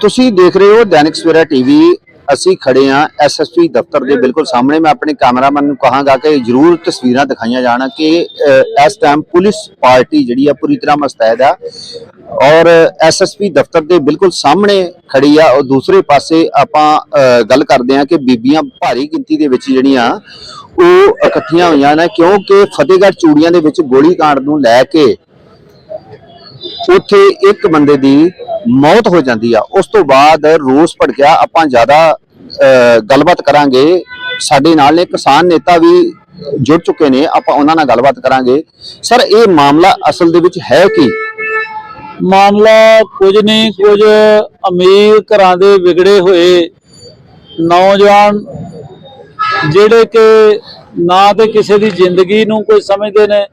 ਤੁਸੀਂ ਦੇਖ ਰਹੇ ਹੋ ਦੈਨਿਕ ਸਵੇਰਾ ਟੀਵੀ। ਅਸੀਂ ਖੜੇ ਆ ਐਸਐਸਪੀ ਦਫ਼ਤਰ ਦੇ ਬਿਲਕੁਲ ਸਾਹਮਣੇ। ਮੈਂ ਆਪਣੇ ਕੈਮਰਾਮੈਨ ਨੂੰ ਕਹਾਂਗਾ ਕਿ ਜਰੂਰ ਤਸਵੀਰਾਂ ਦਿਖਾਈਆਂ ਜਾਣ ਕਿ ਇਸ ਟਾਈਮ ਪੁਲਿਸ ਪਾਰਟੀ ਜਿਹੜੀ ਆ ਪੂਰੀ ਤਰ੍ਹਾਂ ਮਸਤੈਦ ਆ ਔਰ ਐਸਐਸਪੀ ਦਫ਼ਤਰ ਦੇ ਬਿਲਕੁਲ ਸਾਹਮਣੇ ਖੜੀ ਆ। ਔਰ ਦੂਸਰੇ ਪਾਸੇ ਆਪਾਂ ਗੱਲ ਕਰਦੇ ਆ ਕਿ ਬੀਬੀਆਂ ਭਾਰੀ ਗਿਣਤੀ ਦੇ ਵਿੱਚ ਜਿਹੜੀਆਂ, ਉਹ ਇਕੱਠੀਆਂ ਹੋਈਆਂ ਨੇ। ਕਿਉਂਕਿ ਫਤਿਹਗੜ੍ਹ ਚੂੜੀਆਂ ਦੇ ਵਿੱਚ ਗੋਲੀ ਕਾਂਡ ਨੂੰ ਲੈ ਕੇ ਉੱਥੇ ਇੱਕ ਬੰਦੇ ਦੀ ਮੌਤ ਹੋ ਜਾਂਦੀ ਆ। ਉਸ ਤੋਂ ਬਾਅਦ ਰੋਸ ਭੜਕਿਆ। ਆਪਾਂ ਜ਼ਿਆਦਾ ਅਹ, ਗੱਲਬਾਤ ਕਰਾਂਗੇ। ਸਾਡੇ ਨਾਲ ਨੇ ਕਿਸਾਨ ਨੇਤਾ ਵੀ ਜੁੜ ਚੁੱਕੇ ਨੇ। ਆਪਾਂ ਉਹਨਾਂ ਨਾਲ ਗੱਲਬਾਤ ਕਰਾਂਗੇ। ਸਰ ਇਹ ਮਾਮਲਾ ਅਸਲ ਦੇ ਵਿੱਚ ਹੈ ਕੀ? ਮਾਮਲਾ ਕੁਝ ਨਹੀਂ ਕੁਝ ਅਮੀਰ ਘਰਾਂ ਦੇ ਵਿਗੜੇ ਹੋਏ ਨੌਜਵਾਨ ਜਿਹੜੇ ਕਿ ਨਾ ਤੇ ਕਿਸੇ ਦੀ ਜ਼ਿੰਦਗੀ ਨੂੰ ਕੋਈ ਸਮਝਦੇ ਨੇ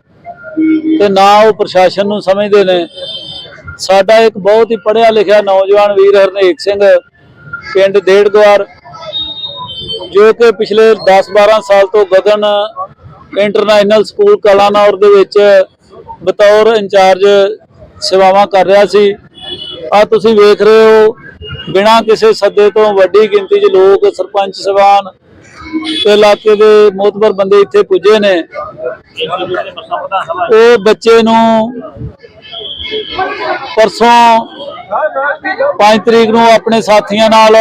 ਤੇ ਨਾ ਉਹ ਪ੍ਰਸ਼ਾਸਨ ਨੂੰ ਸਮਝਦੇ ਨੇ। ਸਾਡਾ ਇੱਕ ਬਹੁਤ ਹੀ ਪੜ੍ਹਿਆ ਲਿਖਿਆ ਨੌਜਵਾਨ ਵੀਰ ਹਰਨੇਕ ਸਿੰਘ, ਪਿੰਡ ਡੇਢਗਵਾਰ ਜੋ ਕਿ ਪਿਛਲੇ 10-12 ਸਾਲ ਤੋਂ ਗਗਨ ਇੰਟਰਨੈਸ਼ਨਲ ਸਕੂਲ ਕਲਾਨੌਰ ਦੇ ਵਿੱਚ ਬਤੌਰ ਇੰਚਾਰਜ ਸੇਵਾਵਾਂ ਕਰ ਰਿਹਾ ਸੀ। ਆ ਤੁਸੀਂ ਵੇਖ ਰਹੇ ਹੋ, ਬਿਨਾਂ ਕਿਸੇ ਸੱਦੇ ਤੋਂ ਵੱਡੀ ਗਿਣਤੀ 'ਚ ਲੋਕ ਸਰਪੰਚ ਸਵਾਨ ਤੇ ਇਲਾਕੇ ਦੇ ਮੋਤਬਰ ਬੰਦੇ ਇੱਥੇ ਪੁੱਜੇ ਨੇ। ਉਹ ਬੱਚੇ ਨੂੰ ਪਰਸੋਂ 5 ਤਰੀਕ ਨੂੰ ਆਪਣੇ ਸਾਥੀਆਂ ਨਾਲ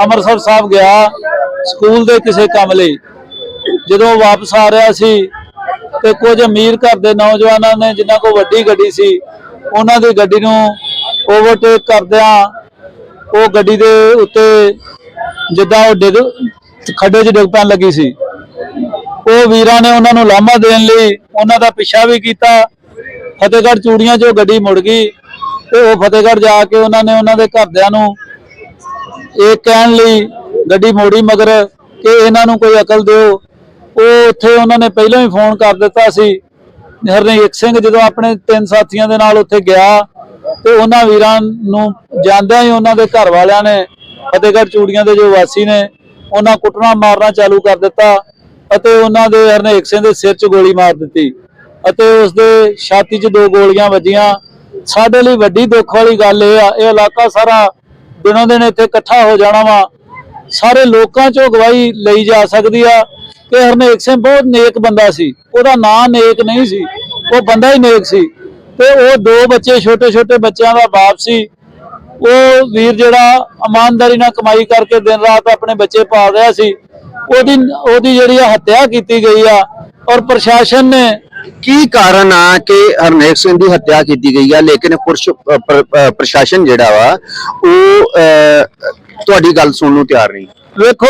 ਅੰਮ੍ਰਿਤਸਰ ਸਾਹਿਬ ਗਿਆ, ਸਕੂਲ ਦੇ ਕਿਸੇ ਕੰਮ ਲਈ। ਜਦੋਂ ਵਾਪਸ ਆ ਰਿਹਾ ਸੀ ਤੇ ਕੁਝ ਅਮੀਰ ਘਰ ਦੇ ਨੌਜਵਾਨਾਂ ਨੇ, ਜਿਨ੍ਹਾਂ ਕੋਲ ਵੱਡੀ ਗੱਡੀ ਸੀ, ਉਹਨਾਂ ਦੀ ਗੱਡੀ ਨੂੰ ਓਵਰਟੇਕ ਕਰਦਿਆਂ ਉਹ ਗੱਡੀ ਦੇ ਉੱਤੇ ਜਿੱਦਾਂ ਉਹ ਡਿੱਗ ਖੱਡੇ 'ਚ ਡਿੱਗ ਪੈਣ ਲੱਗੀ ਸੀ। ਉਹ ਵੀਰਾਂ ਨੇ ਉਹਨਾਂ ਨੂੰ ਲਾਮਾ ਦੇਣ ਲਈ ਉਹਨਾਂ ਦਾ ਪਿੱਛਾ ਵੀ ਕੀਤਾ। ਫਤਿਹਗੜ੍ਹ ਚੂੜੀਆਂ 'ਚੋਂ ਗੱਡੀ ਮੁੜ ਗਈ ਤੇ ਉਹ ਫਤਿਹਗੜ੍ਹ ਜਾ ਕੇ ਉਹਨਾਂ ਨੇ ਉਹਨਾਂ ਦੇ ਘਰਦਿਆਂ ਨੂੰ ਇਹ ਕਹਿਣ ਲਈ ਗੱਡੀ ਮੋੜੀ ਮਗਰ ਕਿ ਇਹਨਾਂ ਨੂੰ ਕੋਈ ਅਕਲ ਦਿਓ। ਉਹ ਉੱਥੇ ਉਹਨਾਂ ਨੇ ਪਹਿਲਾਂ ਹੀ ਫੋਨ ਕਰ ਦਿੱਤਾ ਸੀ। ਹਰਨੇਕ ਸਿੰਘ ਜਦੋਂ ਆਪਣੇ ਤਿੰਨ ਸਾਥੀਆਂ ਦੇ ਨਾਲ ਉੱਥੇ ਗਿਆ ਤੇ ਉਹਨਾਂ ਵੀਰਾਂ ਨੂੰ ਜਾਂਦਿਆਂ ਹੀ ਉਹਨਾਂ ਦੇ ਘਰ ਵਾਲਿਆਂ ਨੇ ਫਤਿਹਗੜ੍ਹ ਚੂੜੀਆਂ ਦੇ ਜੋ ਵਾਸੀ ਨੇ ਉਹਨਾਂ ਕੁੱਟਣਾ ਮਾਰਨਾ ਚਾਲੂ ਕਰ ਦਿੱਤਾ ਅਤੇ ਉਹਨਾਂ ਦੇ ਹਰਨੇਕ ਸਿੰਘ ਦੇ ਸਿਰ 'ਚ ਗੋਲੀ ਮਾਰ ਦਿੱਤੀ ਅਤੇ ਉਸ ਦੇ ਛਾਤੀ 'ਚ ਦੋ ਗੋਲੀਆਂ ਵੱਜੀਆਂ। ਸਾਡੇ ਲਈ ਵੱਡੀ ਦੁੱਖ ਵਾਲੀ ਗੱਲ ਇਹ ਆ, ਇਹ ਇਲਾਕਾ ਸਾਰਾ ਦਿਨੋਂ ਦਿਨ ਇੱਥੇ ਇਕੱਠਾ ਹੋ ਜਾਣਾ ਵਾ। ਸਾਰੇ ਲੋਕਾਂ 'ਚੋਂ ਗਵਾਹੀ ਲਈ ਜਾ ਸਕਦੀ ਆ ਕਿ ਹਰਨੇਕ ਸਿੰਘ ਬਹੁਤ ਨੇਕ ਬੰਦਾ ਸੀ। ਉਹਦਾ ਨਾਂ ਨੇਕ ਨਹੀਂ ਸੀ, ਉਹ ਬੰਦਾ ਹੀ ਨੇਕ ਸੀ। ਤੇ ਉਹ ਦੋ ਬੱਚੇ ਛੋਟੇ ਛੋਟੇ ਬੱਚਿਆਂ ਦਾ ਬਾਪ ਸੀ। ਉਹ ਵੀਰ ਜਿਹੜਾ ਇਮਾਨਦਾਰੀ ਨਾਲ ਕਮਾਈ ਕਰਕੇ ਦਿਨ ਰਾਤ ਆਪਣੇ ਬੱਚੇ ਪਾਲ ਰਿਹਾ ਸੀ ਉਹਦੀ ਉਹਦੀ ਜਿਹੜੀ ਆ ਹੱਤਿਆ ਕੀਤੀ ਗਈ ਆ ਔਰ ਪ੍ਰਸ਼ਾਸਨ ਨੇ ਕੀ ਕਾਰਨ ਆ ਕਿ ਹਰਨੇਕ ਸਿੰਘ ਦੀ ਹੱਤਿਆ ਕੀਤੀ ਗਈ ਆ? ਲੇਕਿਨ ਪੁਰਸ਼ ਪ੍ਰਸ਼ਾਸਨ ਜਿਹੜਾ ਵਾ ਉਹ ਤੁਹਾਡੀ ਗੱਲ ਸੁਣਨ ਨੂੰ ਤਿਆਰ ਨਹੀਂ। ਵੇਖੋ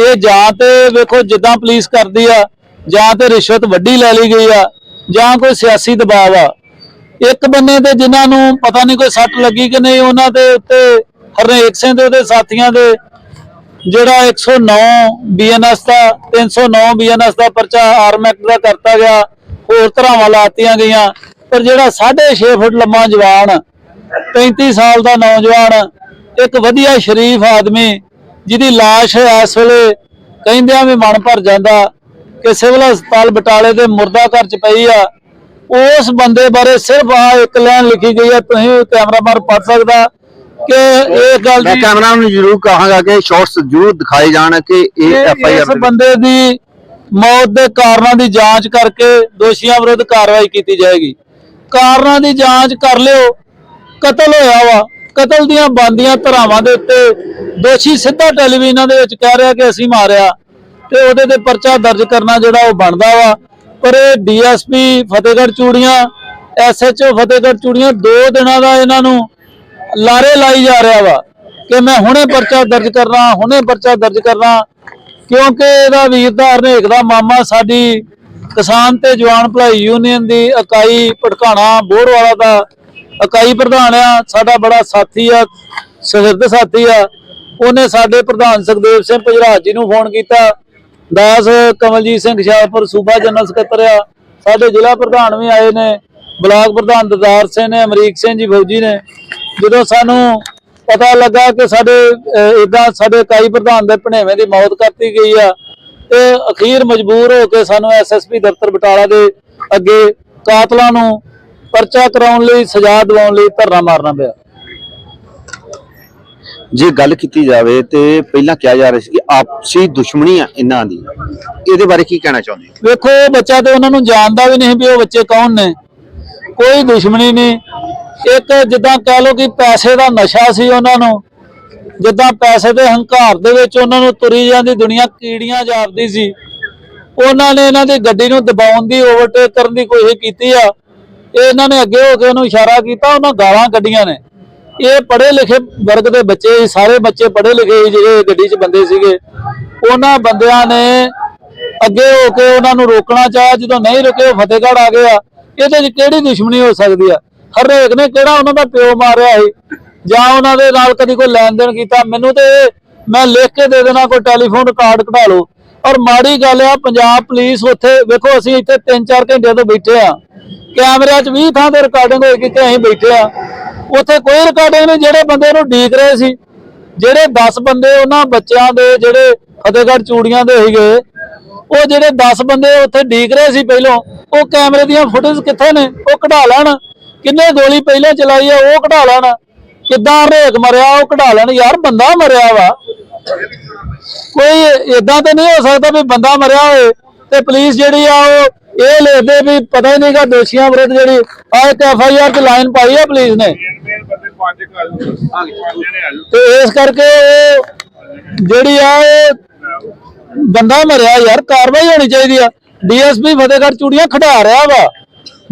ਇਹ ਜਾਂ ਤੇ ਵੇਖੋ ਜਿੱਦਾਂ ਪੁਲਿਸ ਕਰਦੀ ਆ ਜਾਂ ਤੇ ਰਿਸ਼ਵਤ ਵੱਡੀ ਲੈ ਲਈ ਗਈ ਆ ਜਾਂ ਕੋਈ ਸਿਆਸੀ ਦਬਾਅ ਆ ਇੱਕ ਬੰਨੇ ਤੇ ਜਿਨ੍ਹਾਂ ਨੂੰ ਪਤਾ ਨਹੀਂ ਕੋਈ ਸੱਟ ਲੱਗੀ ਕਿ ਨਹੀਂ, ਉਹਨਾਂ ਦੇ ਉੱਤੇ ਹਰਨੇਕ ਸਿੰਘ ਦੇ ਉਹਦੇ ਸਾਥੀਆਂ ਦੇ ਜਿਹੜਾ 109 ਬੀਐਨਐਸ ਦਾ 309 ਬੀਐਨਐਸ ਦਾ ਪਰਚਾ ਆਰਮ ਐਕਟ ਦਾ ਕਰਤਾ ਗਿਆ, ਹੋਰ ਧਰਾਵਾਂ ਲਾਤੀਆਂ ਗਈਆਂ। ਪਰ ਜਿਹੜਾ 6.5 ਫੁੱਟ ਲੰਮਾ ਜਵਾਨ 35 ਸਾਲ ਦਾ ਨੌਜਵਾਨ, ਇੱਕ ਵਧੀਆ ਸ਼ਰੀਫ ਆਦਮੀ, ਜਿਹਦੀ ਲਾਸ਼ ਇਸ ਵੇਲੇ ਕਹਿੰਦਿਆਂ ਵੀ ਮਨ ਭਰ ਜਾਂਦਾ ਕਿ ਸਿਵਲ ਹਸਪਤਾਲ ਬਟਾਲੇ ਦੇ ਮੁਰਦਾ ਘਰ ਚ ਪਈ ਆ। ਉਸ ਬੰਦੇ ਬਾਰੇ ਸਿਰਫ ਆ ਇੱਕ ਲਾਈਨ ਲਿਖੀ ਗਈ ਆ ਤੁਸੀਂ ਕੈਮਰਾ ਮਾਰ ਪੜ ਸਕਦਾ ਕਿ ਇਹ ਗੱਲ ਮੈਂ ਦੀ ਕੈਮਰਾ ਨੂੰ ਜ਼ਰੂਰ ਕਹਾਂਗਾ ਕਿ ਸ਼ਾਰਟਸ ਜ਼ਰੂਰ ਦਿਖਾਏ ਜਾਣ ਕਿ ਇਹ ਐਫ ਆਈ ਇਸ ਆਰ ਬੰਦੇ ਦੀ ਮੌਤ ਦੇ ਕਾਰਨਾਂ ਦੀ ਜਾਂਚ ਕਰਕੇ ਦੋਸ਼ੀਆਂ ਵਿਰੁੱਧ ਕਾਰਵਾਈ ਕੀਤੀ ਜਾਏਗੀ। ਕਾਰਨਾਂ ਦੀ ਜਾਂਚ ਕਰ ਲਿਓ। ਕਤਲ ਹੋਇਆ ਵਾ। ਕਤਲ ਦੀਆਂ ਬੰਦੀਆਂ ਧਰਾਵਾਂ ਦੇ ਉੱਤੇ ਦੋਸ਼ੀ ਸਿੱਧਾ ਟੈਲੀਵਿਜ਼ਨਾਂ ਦੇ ਵਿੱਚ ਕਹਿ ਰਿਹਾ ਕਿ ਅਸੀਂ ਮਾਰਿਆ ਤੇ ਉਹਦੇ ਤੇ ਪਰਚਾ ਦਰਜ ਕਰਨਾ ਜਿਹੜਾ ਉਹ ਬਣਦਾ ਵਾ। ਪਰ ਇਹ ਡੀਐਸਪੀ ਫਤਿਹਗੜ੍ਹ ਚੂੜੀਆਂ, ਐਸਐਚਓ ਫਤਿਹਗੜ੍ਹ ਚੂੜੀਆਂ ਦੋ ਦਿਨਾਂ ਦਾ ਇਹਨਾਂ ਨੂੰ ਲਾਰੇ ਲਾਈ ਜਾ ਰਿਹਾ ਵਾ ਕਿ ਮੈਂ ਹੁਣੇ ਪਰਚਾ ਦਰਜ ਕਰਨਾ, ਹੁਣੇ ਪਰਚਾ ਦਰਜ ਕਰਨਾ, ਕਿਉਂਕਿ ਇਹਦਾ ਵੀਰ ਦਾ ਹਰਨੇਕ ਦਾ ਮਾਮਾ ਸਾਡੀ ਕਿਸਾਨ ਤੇ ਜਵਾਨ ਭਲਾਈ ਯੂਨੀਅਨ ਦੀ ਇਕਾਈ ਪਟਕਾਣਾ ਬੋਰਵਾਲਾ ਦਾ ਇਕਾਈ ਪ੍ਰਧਾਨ ਆ, ਸਾਡਾ ਬੜਾ ਸਾਥੀ ਆ, ਸਹਿਰਦ ਸਾਥੀ ਆ, ਉਹਨੇ ਸਾਡੇ ਪ੍ਰਧਾਨ ਸੁਖਦੇਵ ਸਿੰਘ ਪਜਰਾਜ ਜੀ ਨੂੰ ਫੋਨ ਕੀਤਾ। ਦਾਸ ਕਮਲਜੀਤ ਸਿੰਘ ਸ਼ਾਹਪੁਰ ਸੂਬਾ ਜਨਰਲ ਸਕੱਤਰ ਆ। ਸਾਡੇ ਜ਼ਿਲ੍ਹਾ ਪ੍ਰਧਾਨ ਵੀ ਆਏ ਨੇ, ਬਲਾਕ ਪ੍ਰਧਾਨ ਦਦਾਰ ਸਿੰਘ ਨੇ, ਅਮਰੀਕ ਸਿੰਘ ਜੀ ਫੌਜੀ ਨੇ। ਜਦੋਂ ਸਾਨੂੰ ਪਤਾ ਲੱਗਾ ਕਿ ਸਾਡੇ ਇਦਾਂ ਸਾਡੇ ਇਕਾਈ ਪ੍ਰਧਾਨ ਦੇ ਭਣੇਵੇਂ ਦੀ ਮੌਤ ਕਰਤੀ ਗਈ ਆ, ਤੇ ਅਖੀਰ ਮਜਬੂਰ ਹੋ ਕੇ ਸਾਨੂੰ ਐਸਐਸਪੀ ਦਫ਼ਤਰ ਬਟਾਲਾ ਦੇ ਅੱਗੇ ਕਾਤਲਾਂ ਨੂੰ ਪਰਚਾ ਕਰਾਉਣ ਲਈ, ਸਜ਼ਾ ਦਿਵਾਉਣ ਲਈ ਧਰਨਾ ਮਾਰਨਾ ਪਿਆ। ਜੇ ਗੱਲ ਕੀਤੀ ਜਾਵੇ ਤੇ ਪਹਿਲਾਂ ਕਿਹਾ ਜਾ ਰਿਹਾ ਸੀ ਕਿ ਆਪਸੀ ਦੁਸ਼ਮਣੀ ਆ ਇਹਨਾਂ ਦੀ। ਇਹਦੇ ਬਾਰੇ ਕੀ ਕਹਿਣਾ ਚਾਹੁੰਦੇ ਹੋ? ਵੇਖੋ ਬੱਚਾ ਤੇ ਉਹਨਾਂ ਨੂੰ ਜਾਣਦਾ ਵੀ ਨਹੀਂ ਵੀ ਉਹ ਬੱਚੇ ਕੌਣ ਨੇ। ਕੋਈ ਦੁਸ਼ਮਣੀ ਨਹੀਂ। ਇੱਕ ਜਿੱਦਾਂ ਕਹਿ ਲਓ ਕਿ ਪੈਸੇ ਦਾ ਨਸ਼ਾ ਸੀ ਉਹਨਾਂ ਨੂੰ। ਜਿੱਦਾਂ ਪੈਸੇ ਦੇ ਹੰਕਾਰ ਦੇ ਵਿੱਚ ਉਹਨਾਂ ਨੂੰ ਤੁਰੀ ਜਾਂਦੀ ਦੁਨੀਆ ਕੀੜੀਆਂ ਜਾਪਦੀ ਸੀ। ਉਹਨਾਂ ਨੇ ਇਹਨਾਂ ਦੀ ਗੱਡੀ ਨੂੰ ਦਬਾਉਣ ਦੀ ਓਵਰਟੇਕ ਕਰਨ ਦੀ ਕੋਸ਼ਿਸ਼ ਕੀਤੀ ਆ। ਇਹ ਇਹਨਾਂ ਨੇ ਅੱਗੇ ਹੋ ਕੇ ਉਹਨੂੰ ਇਸ਼ਾਰਾ ਕੀਤਾ, ਉਹਨਾਂ ਗਾਲਾਂ ਕੱਢੀਆਂ ਨੇ। ਇਹ ਪੜ੍ਹੇ ਲਿਖੇ ਵਰਗ ਦੇ ਬੱਚੇ ਸੀ, ਸਾਰੇ ਬੱਚੇ ਪੜ੍ਹੇ ਲਿਖੇ ਜਿਹੜੇ ਗੱਡੀ 'ਚ ਬੰਦੇ ਸੀਗੇ। ਉਹਨਾਂ ਬੰਦਿਆਂ ਨੇ ਅੱਗੇ ਹੋ ਕੇ ਉਹਨਾਂ ਨੂੰ ਰੋਕਣਾ ਚਾਹਿਆ ਜਦੋਂ ਨਹੀਂ ਰੁਕੇ ਉਹ ਫਤਿਹਗੜ੍ਹ ਆ ਗਏ ਆ। ਇਹਦੇ 'ਚ ਕਿਹੜੀ ਦੁਸ਼ਮਣੀ ਹੋ ਸਕਦੀ ਆ? ਹਰੇਕ ਨੇ ਕਿਹੜਾ ਉਹਨਾਂ ਦਾ ਪਿਓ ਮਾਰਿਆ ਸੀ? ਜਾਂ ਉਹਨਾਂ ਦੇ ਨਾਲ ਕਦੀ ਕੋਈ ਲੈਣ ਦੇਣ ਕੀਤਾ? ਮੈਨੂੰ ਤੇ ਮੈਂ ਲਿਖ ਕੇ ਦੇ ਦੇਣਾ ਕੋਈ ਟੈਲੀਫੋਨ ਰਿਕਾਰਡ ਕਢਾ ਲਓ। ਔਰ ਮਾੜੀ ਗੱਲ ਆ ਪੰਜਾਬ ਪੁਲਿਸ ਉੱਥੇ ਵੇਖੋ ਅਸੀਂ ਇੱਥੇ 3-4 ਘੰਟੇ ਤੋਂ ਬੈਠੇ ਆ। ਕੈਮਰਿਆਂ 'ਚ 20 ਥਾਂ ਤੇ ਰਿਕਾਰਡਿੰਗ ਹੋਏਗੀ ਕਿ ਅਸੀਂ ਬੈਠੇ ਆ। ਉੱਥੇ ਕੋਈ ਰਿਕਾਰਡਿੰਗ ਨਹੀਂ, ਜਿਹੜੇ ਬੰਦੇ ਨੂੰ ਡੀਕ ਰਹੇ ਸੀ, ਜਿਹੜੇ 10 ਬੰਦੇ ਉਹਨਾਂ ਬੱਚਿਆਂ ਦੇ, ਜਿਹੜੇ ਫਤਿਹਗੜ੍ਹ ਚੂੜੀਆਂ ਦੇ ਸੀਗੇ, ਉਹ ਜਿਹੜੇ 10 ਬੰਦੇ ਉੱਥੇ ਡੀਕ ਰਹੇ ਸੀ ਪਹਿਲੋਂ, ਉਹ ਕੈਮਰੇ ਦੀਆਂ ਫੁਟੇਜ ਕਿੱਥੇ ਨੇ? ਉਹ ਕਢਾ ਲੈਣ। ਕਿੰਨੇ ਗੋਲੀ ਪਹਿਲਾਂ ਚਲਾਈ ਆ, ਉਹ ਕਢਾ ਲੈਣ। ਕਿੱਦਾਂ ਹਰੇਕ ਮਰਿਆ, ਉਹ ਕਢਾ ਲੈਣ। ਯਾਰ, ਬੰਦਾ ਮਰਿਆ ਵਾ। ਕੋਈ ਇਦਾਂ ਤੇ ਨਹੀਂ ਹੋ ਸਕਦਾ ਵੀ ਬੰਦਾ ਮਰਿਆ ਹੋਏ ਤੇ ਪੁਲਿਸ ਜਿਹੜੀ ਆ, ਉਹ ਇਹ ਲਿਖਦੇ ਵੀ ਪਤਾ ਹੀ ਨਹੀਂਗਾ ਦੋਸ਼ੀਆਂ ਵਿਰੁੱਧ ਜਿਹੜੀ ਆ ਇੱਕ ਐਫ ਆਈ ਆਰ ਚ ਲਾਈਨ ਪਾਈ ਆ ਪੁਲਿਸ ਨੇ। ਤੇ ਇਸ ਕਰਕੇ ਉਹ ਜਿਹੜੀ ਆ ਉਹ ਬੰਦਾ ਮਰਿਆ ਯਾਰ, ਕਾਰਵਾਈ ਹੋਣੀ ਚਾਹੀਦੀ ਆ। ਡੀਐਸਪੀ ਫਤਿਹਗੜ੍ਹ ਚੂੜੀਆਂ ਖੜਾ ਰਿਹਾ ਵਾ।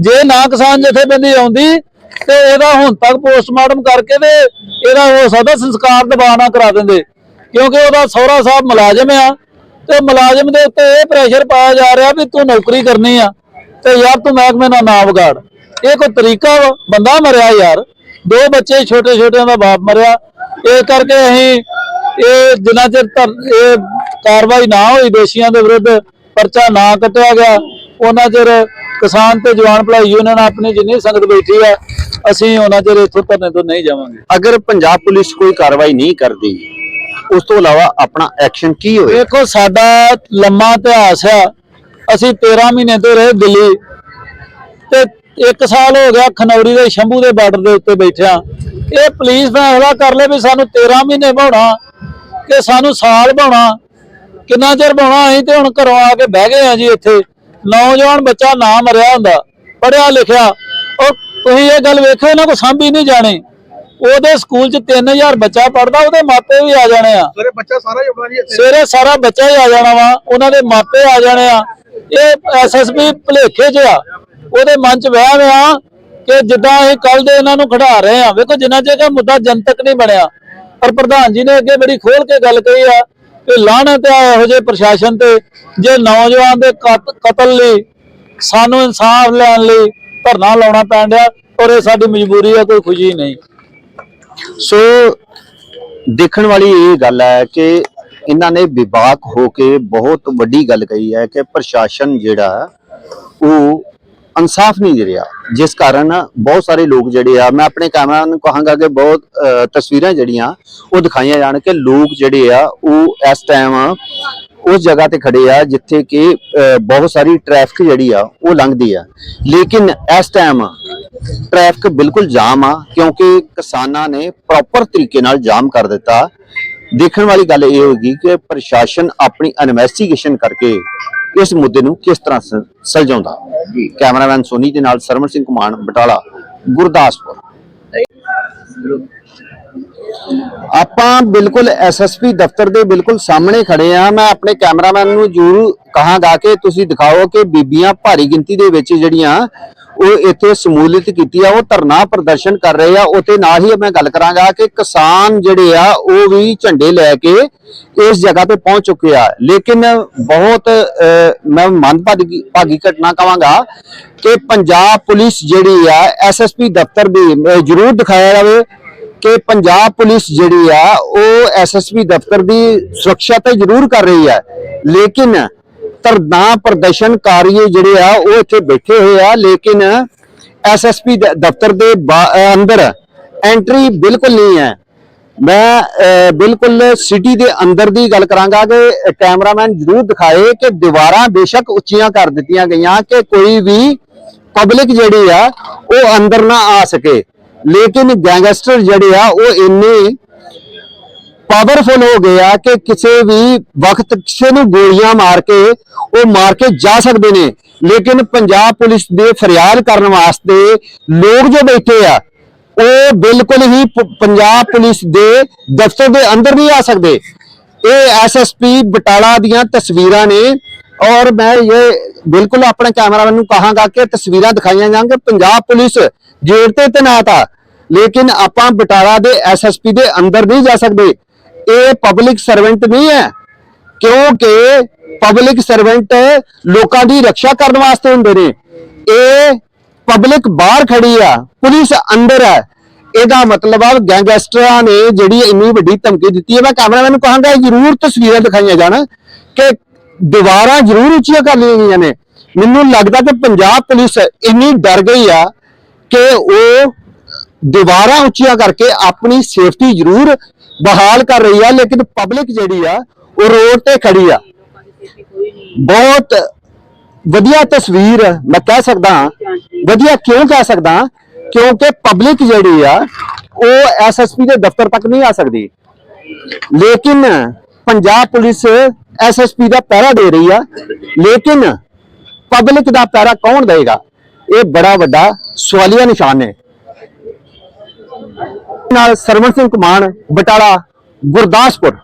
ਜੇ ਨਾ ਕਿਸਾਨ ਜਥੇਬੰਦੀ ਆਉਂਦੀ, ਤੇ ਇਹਦਾ ਹੁਣ ਤੱਕ ਪੋਸਟਮਾਰਟਮ ਕਰਕੇ ਤੇ ਇਹਦਾ ਹੋ ਸਕਦਾ ਸੰਸਕਾਰ ਦਬਾਅ ਨਾ ਕਰਾ ਦਿੰਦੇ। ਕਿਉਂਕਿ ਉਹਦਾ ਸਹੁਰਾ ਸਾਹਿਬ ਮੁਲਾਜ਼ਮ ਆ। ਤੇ ਮੁਲਾਜ਼ਮ ਦੇ ਉੱਤੇ ਇਹ ਪ੍ਰੈਸ਼ਰ ਪਾਇਆ ਜਾ ਰਿਹਾ ਵੀ ਤੂੰ ਨੌਕਰੀ ਕਰਨੀ ਆ ਤੇ ਯਾਰ ਤੂੰ ਮਹਿਕਮੇ ਨਾਲ ਨਾ ਵਿਗਾੜ। ਇਹ ਕੋਈ ਤਰੀਕਾ ਬੰਦਾ ਮਰਿਆ ਯਾਰ। ਦੋ ਬੱਚੇ ਛੋਟੇ ਛੋਟਿਆਂ ਦਾ ਬਾਪ ਮਰਿਆ। ਇਹ ਕਰਕੇ ਅਸੀਂ ਇਹ ਜਿੰਨਾ ਚਿਰ ਧਰ- ਇਹ ਕਾਰਵਾਈ ਨਾ ਹੋਈ, ਦੋਸ਼ੀਆਂ ਦੇ ਵਿਰੁੱਧ ਪਰਚਾ ਨਾ ਕੱਟਿਆ ਗਿਆ, ਉਹਨਾਂ ਚਿਰ ਕਿਸਾਨ ਤੇ ਜਵਾਨ ਭਲਾਈ ਯੂਨੀਅਨ ਆਪਣੀ ਜਿੰਨੀ ਸੰਗਤ ਬੈਠੀ ਆ, ਅਸੀਂ ਉਹਨਾਂ ਚਿਰ ਇੱਥੋਂ ਧਰਨੇ ਤੋਂ ਨਹੀਂ ਜਾਵਾਂਗੇ। ਅਗਰ ਪੰਜਾਬ ਪੁਲਿਸ ਕੋਈ ਕਾਰਵਾਈ ਨਹੀਂ ਕਰਦੀ ਉਸ ਤੋਂ ਇਲਾਵਾ ਆਪਣਾ ਐਕਸ਼ਨ ਕੀ ਹੋਵੇ ਦੇਖੋ, ਸਾਡਾ ਲੰਮਾ ਇਤਿਹਾਸ ਆ। ਅਸੀਂ 13 ਮਹੀਨੇ ਤੋਂ ਰਹੇ ਦਿੱਲੀ। ਤੇ 1 ਸਾਲ ਹੋ ਗਿਆ ਖਨੌਰੀ ਦੇ ਸ਼ੰਭੂ ਦੇ ਬਾਰਡਰ ਦੇ ਉੱਤੇ ਬੈਠਿਆ। ਇਹ ਪੁਲਿਸ ਫੈਸਲਾ ਕਰ ਲੈ ਵੀ ਸਾਨੂੰ 13 ਮਹੀਨੇ ਭਾਉਣਾ ਕਿ ਸਾਨੂੰ ਸਾਲ ਭਾਉਣਾ ਕਿੰਨਾ ਚਿਰ ਭਾਉਣਾ ਅਸੀਂ ਤੇ ਹੁਣ ਘਰੋਂ ਆ ਕੇ ਬਹਿ ਗਏ ਆ ਜੀ ਇੱਥੇ। ਨੌਜਵਾਨ ਬੱਚਾ ਨਾ ਮਰਿਆ ਹੁੰਦਾ। ਪੜਿਆ ਲਿਖਿਆ। ਉਹ ਤੁਸੀਂ ਇਹ ਗੱਲ ਵੇਖੋ ਇਹਨਾਂ ਕੋ ਸਾਂਭੀ ਨਹੀਂ ਜਾਣੀ। ਉਹਦੇ ਸਕੂਲ 'ਚ 3000 ਬੱਚਾ ਪੜਦਾ ਉਹਦੇ ਮਾਪੇ ਵੀ ਆ ਜਾਣੇ ਆ। ਸਵੇਰੇ ਬੱਚਾ ਸਾਰਾ ਹੀ ਆਉਣਾ ਜੀ ਇੱਥੇ। ਸਵੇਰੇ ਸਾਰਾ ਬੱਚਾ ਹੀ ਆ ਜਾਣਾ ਵਾ ਉਹਨਾਂ ਦੇ ਮਾਪੇ ਆ ਜਾਣੇ ਆ। ਇਹ ਐਸਐਸਪੀ ਭਲੇਖੇ 'ਚ ਆ। ਉਹਦੇ ਮਨ 'ਚ ਵਹਿਮ ਆ ਕਿ ਜਿੱਦਾਂ ਇਹ ਕੱਲ ਦੇ ਇਹਨਾਂ ਨੂੰ ਖੜਾ ਰਹੇ ਆ। ਵੇਖੋ ਜਿੰਨਾ ਚਿਰ ਇਹ ਮੁੱਦਾ ਜਨਤਕ ਨਹੀਂ ਬਣਿਆ ਪਰ ਪ੍ਰਧਾਨ ਜੀ ਨੇ ਅੱਗੇ ਬੜੀ ਖੋਲ ਕੇ ਗੱਲ ਕਹੀ ਆ ਕਿ ਲਾਹਨਤ ਆ ਇਹੋ ਜਿਹੇ ਪ੍ਰਸ਼ਾਸਨ ਤੇ ਜੇ ਨੌਜਵਾਨ ਦੇ ਕਤ- ਕਤਲ ਲਈ ਸਾਨੂੰ ਇਨਸਾਫ ਲੈਣ ਲਈ ਧਰਨਾ ਲਾਉਣਾ ਪੈਣ ਡਿਆ ਔਰ ਇਹ ਸਾਡੀ ਮਜਬੂਰੀ ਆ ਕੋਈ ਖੁਸ਼ੀ ਨਹੀਂ। ਸੋ ਦੇਖਣ ਵਾਲੀ ਇਹ ਗੱਲ ਹੈ ਕਿ ਇਹਨਾਂ ਨੇ ਵਿਵਾਕ ਹੋ ਕੇ ਬਹੁਤ ਵੱਡੀ ਗੱਲ ਕਹੀ ਹੈ ਕਿ ਪ੍ਰਸ਼ਾਸਨ ਜਿਹੜਾ ਉਹ ਇਨਸਾਫ ਨਹੀਂ ਦੇ ਰਿਹਾ, ਜਿਸ ਕਾਰਨ ਬਹੁਤ ਸਾਰੇ ਲੋਕ ਜਿਹੜੇ ਆ, ਮੈਂ ਆਪਣੇ ਕੈਮਰਾ ਨੂੰ ਕਹਾਂਗਾ ਕਿ ਬਹੁਤ ਤਸਵੀਰਾਂ ਜਿਹੜੀਆਂ ਉਹ ਦਿਖਾਈਆਂ ਜਾਣ ਕਿ ਲੋਕ ਜਿਹੜੇ ਆ, ਉਹ ਇਸ ਟਾਈਮ ਉਸ ਜਗ੍ਹਾ ਤੇ ਖੜੇ ਆ ਜਿੱਥੇ ਕਿ ਬਹੁਤ ਸਾਰੀ ਟ੍ਰੈਫਿਕ ਜਿਹੜੀ ਆ ਉਹ ਲੰਘਦੀ ਆ। ਲੇਕਿਨ ਇਸ ਟਾਈਮ ਟ੍ਰੈਫਿਕ ਬਿਲਕੁਲ ਜਾਮ ਆ, ਕਿਉਂਕਿ ਕਿਸਾਨਾਂ ਨੇ ਪ੍ਰੋਪਰ ਤਰੀਕੇ ਨਾਲ ਜਾਮ ਕਰ ਦਿੱਤਾ। ਦੇਖਣ ਵਾਲੀ ਗੱਲ ਇਹ ਹੋਗੀ ਕਿ ਪ੍ਰਸ਼ਾਸਨ ਆਪਣੀ ਇਨਵੈਸਟੀਗੇਸ਼ਨ ਕਰਕੇ ਇਸ ਮੁੱਦੇ ਨੂੰ ਕਿਸ ਤਰ੍ਹਾਂ ਸ- ਕੈਮਰਾਮੈਨ ਸੋਨੀ ਦੇ ਨਾਲ ਸਰਵਣ ਸਿੰਘ ਕੁਮਾਨ, ਬਟਾਲਾ, ਗੁਰਦਾਸਪੁਰ। ਆਪਾਂ ਬਿਲਕੁਲ ਐਸਐਸਪੀ ਦਫ਼ਤਰ ਦੇ ਬਿਲਕੁਲ ਸਾਹਮਣੇ ਖੜੇ ਆ। ਮੈਂ ਆਪਣੇ ਕੈਮਰਾਮੈਨ ਨੂੰ ਜ਼ਰੂਰ ਕਹਾਂਗਾ ਕਿ ਤੁਸੀਂ ਦਿਖਾਓ ਕਿ ਬੀਬੀਆਂ ਭਾਰੀ ਗਿਣਤੀ ਦੇ ਵਿੱਚ ਜਿਹੜੀਆਂ ਉਹ ਇੱਥੇ ਸਮੂਲਿਤ ਕੀਤੀ ਆ, ਉਹ ਧਰਨਾ ਪ੍ਰਦਰਸ਼ਨ ਕਰ ਰਹੇ ਆ ਉਤੇ ਨਾਲ ਹੀ ਮੈਂ ਗੱਲ ਕਰਾਂਗਾ ਕਿ ਕਿਸਾਨ ਜਿਹੜੇ ਆ, ਉਹ ਵੀ ਝੰਡੇ ਲੈ ਕੇ ਇਸ ਜਗ੍ਹਾ ਤੇ ਪਹੁੰਚ ਚੁੱਕੇ ਆ। ਲੇਕਿਨ ਬਹੁਤ ਮੈਂ ਮੰਦਭਾਗੀ ਭਾਗੀ ਘਟਨਾ ਕਵਾਂਗਾ ਕਿ ਪੰਜਾਬ ਪੁਲਿਸ ਜਿਹੜੀ ਆ ਐਸਐਸਪੀ ਦਫ਼ਤਰ ਦੀ ਜ਼ਰੂਰ ਦਿਖਾਇਆ ਜਾਵੇ ਕਿ ਪੰਜਾਬ ਪੁਲਿਸ ਜਿਹੜੀ ਆ, ਉਹ ਐਸਐਸਪੀ ਦਫ਼ਤਰ ਦੀ ਸੁਰੱਖਿਆ ਤਾਂ ਜ਼ਰੂਰ ਕਰ ਰਹੀ ਹੈ ਲੇਕਿਨ ਧਰਨਾ ਪ੍ਰਦਰਸ਼ਨਕਾਰੀ ਜਿਹੜੇ ਆ, ਉਹ ਇੱਥੇ ਬੈਠੇ ਹੋਏ ਆ, ਲੇਕਿਨ ਐਸਐਸਪੀ ਦਫ਼ਤਰ ਦੇ ਬਾ- ਅੰਦਰ ਐਂਟਰੀ ਬਿਲਕੁਲ ਨਹੀਂ ਹੈ। ਮੈਂ ਬਿਲਕੁਲ ਸਿਟੀ ਦੇ ਅੰਦਰ ਦੀ ਗੱਲ ਕਰਾਂਗਾ ਕਿ ਕੈਮਰਾਮੈਨ ਜ਼ਰੂਰ ਦਿਖਾਏ ਕਿ ਦੀਵਾਰਾਂ ਬੇਸ਼ੱਕ ਉੱਚੀਆਂ ਕਰ ਦਿੱਤੀਆਂ ਗਈਆਂ ਕਿ ਕੋਈ ਵੀ ਪਬਲਿਕ ਜਿਹੜੀ ਆ, ਉਹ ਅੰਦਰ ਨਾ ਆ ਸਕੇ। ਲੇਕਿਨ ਗੈਂਗਸਟਰ ਜਿਹੜੇ ਆ, ਉਹ ਇੰਨੇ ਪਾਵਰਫੁਲ ਹੋ ਗਏ ਆ ਕਿ ਕਿਸੇ ਵੀ ਵਕਤ ਕਿਸੇ ਨੂੰ ਗੋਲੀਆਂ ਮਾਰ ਕੇ ਉਹ ਮਾਰ ਕੇ ਜਾ ਸਕਦੇ ਨੇ। ਲੇਕਿਨ ਪੰਜਾਬ ਪੁਲਿਸ ਦੇ ਫਰਿਆਦ ਕਰਨ ਵਾਸਤੇ ਲੋਕ ਜੋ ਬੈਠੇ ਆ, ਉਹ ਬਿਲਕੁਲ ਹੀ ਪੰਜਾਬ ਪੁਲਿਸ ਦੇ ਦਫ਼ਤਰ ਦੇ ਅੰਦਰ ਨਹੀਂ ਆ ਸਕਦੇ। ਇਹ ਐਸਐਸਪੀ ਬਟਾਲਾ ਦੀਆਂ ਤਸਵੀਰਾਂ ਨੇ ਔਰ ਮੈਂ ਇਹ ਬਿਲਕੁਲ ਆਪਣੇ ਕੈਮਰਾਮੈਨ ਨੂੰ ਕਹਾਂਗਾ ਕਿ ਤਸਵੀਰਾਂ ਦਿਖਾਈਆਂ ਜਾਣ ਕਿ ਪੰਜਾਬ ਪੁਲਿਸ ਗੇਟ ਤੇ ਤੈਨਾਤ ਆ, ਲੇਕਿਨ ਆਪਾਂ ਬਟਾਲਾ ਦੇ ਐਸਐਸਪੀ ਦੇ ਅੰਦਰ ਨਹੀਂ ਜਾ ਸਕਦੇ। ਇਹ ਪਬਲਿਕ ਸਰਵੈਂਟ ਨਹੀਂ ਹੈ, ਕਿਉਂਕਿ ਪਬਲਿਕ ਸਰਵੈਂਟ ਲੋਕਾਂ ਦੀ ਰੱਖਿਆ ਕਰਨ ਵਾਸਤੇ ਹੁੰਦੇ ਨੇ। ਇਹ ਪਬਲਿਕ ਬਾਹਰ ਖੜੀ ਆ, ਪੁਲਿਸ ਅੰਦਰ ਹੈ ਇਹਦਾ ਮਤਲਬ ਆ ਗੈਂਗਸਟਰਾਂ ਨੇ ਜਿਹੜੀ ਇੰਨੀ ਵੱਡੀ ਧਮਕੀ ਦਿੱਤੀ ਹੈ। ਮੈਂ ਕੈਮਰਾਮੈਨ ਨੂੰ ਕਹਾਂਗਾ, ਇਹ ਜ਼ਰੂਰ ਤਸਵੀਰਾਂ ਦਿਖਾਈਆਂ ਜਾਣ ਕਿ ਦੀਵਾਰਾਂ ਜ਼ਰੂਰ ਉੱਚੀਆਂ ਕਰ ਲਈਆਂ ਗਈਆਂ ਨੇ। ਮੈਨੂੰ ਲੱਗਦਾ ਕਿ ਪੰਜਾਬ ਪੁਲਿਸ ਇੰਨੀ ਡਰ ਗਈ ਆ ਕਿ ਉਹ ਦੀਵਾਰਾਂ ਉੱਚੀਆਂ ਕਰਕੇ ਆਪਣੀ ਸੇਫਟੀ ਜ਼ਰੂਰ ਬਹਾਲ ਕਰ ਰਹੀ ਆ ਲੇਕਿਨ ਪਬਲਿਕ ਜਿਹੜੀ ਆ ਉਹ ਰੋਡ ਤੇ ਖੜੀ ਆ ਬਹੁਤ ਵਧੀਆ ਤਸਵੀਰ ਮੈਂ ਕਹਿ ਸਕਦਾ ਵਧੀਆ ਕਿਉਂ ਕਹਿ ਸਕਦਾ ਕਿਉਂਕਿ ਪਬਲਿਕ ਜਿਹੜੀ ਆ ਉਹ ਐਸਐਸਪੀ ਦੇ ਦਫ਼ਤਰ ਤੱਕ ਨਹੀਂ ਆ ਸਕਦੀ ਲੇਕਿਨ ਪੰਜਾਬ ਪੁਲਿਸ ਐਸਐਸਪੀ ਦਾ ਪਹਿਰਾ ਦੇ ਰਹੀ ਆ ਲੇਕਿਨ ਪਬਲਿਕ ਦਾ ਪਹਿਰਾ ਕੌਣ ਦੇਗਾ ਇਹ ਬੜਾ ਵੱਡਾ ਸਵਾਲੀਆ ਨਿਸ਼ਾਨ ਹੈ ਨਾਲ ਸਰਵਣ ਸਿੰਘ ਕੁਮਾਨ ਬਟਾਲਾ ਗੁਰਦਾਸਪੁਰ।